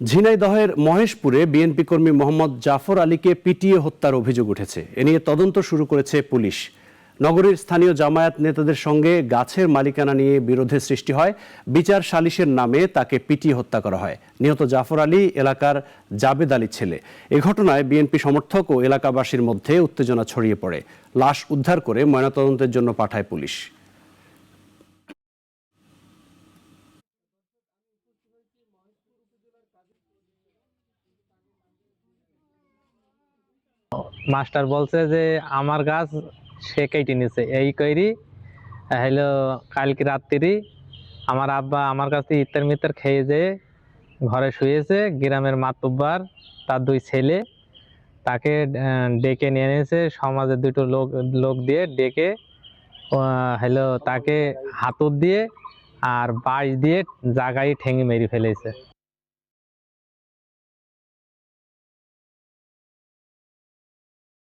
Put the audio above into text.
ঝিনাইদহের মহেশপুরে বিএনপি কর্মী মোহাম্মদ জাফর আলীকে পিটিয়ে হত্যার অভিযোগ উঠেছে। এ নিয়ে তদন্ত শুরু করেছে পুলিশ। নগরীর স্থানীয় জামায়াত নেতাদের সঙ্গে গাছের মালিকানা নিয়ে বিরোধের সৃষ্টি হয়। বিচার সালিশের নামে তাকে পিটিয়ে হত্যা করা হয়। নিহত জাফর আলী এলাকার জাবেদ আলীর ছেলে। এ ঘটনায় বিএনপি সমর্থক ও এলাকাবাসীর মধ্যে উত্তেজনা ছড়িয়ে পড়ে। লাশ উদ্ধার করে ময়নাতদন্তের জন্য পাঠায় পুলিশ। মাস্টার বলছে যে, আমার গাছ সে কেটে নিছে, এই কইরি হলো কালকে রাত্রি আমার আব্বা আমার কাছে ইত্তর মিত্তর খেয়ে যেয়ে ঘরে শুয়েছে, গ্রামের মাতুব্বার, তার দুই ছেলে, তাকে ডেকে নিয়ে এনেছে সমাজের দুটো লোক লোক দিয়ে ডেকে হলো তাকে হাতুর দিয়ে আর বাঁশ দিয়ে জাগায় ঠেঙে মেরে ফেলেছে।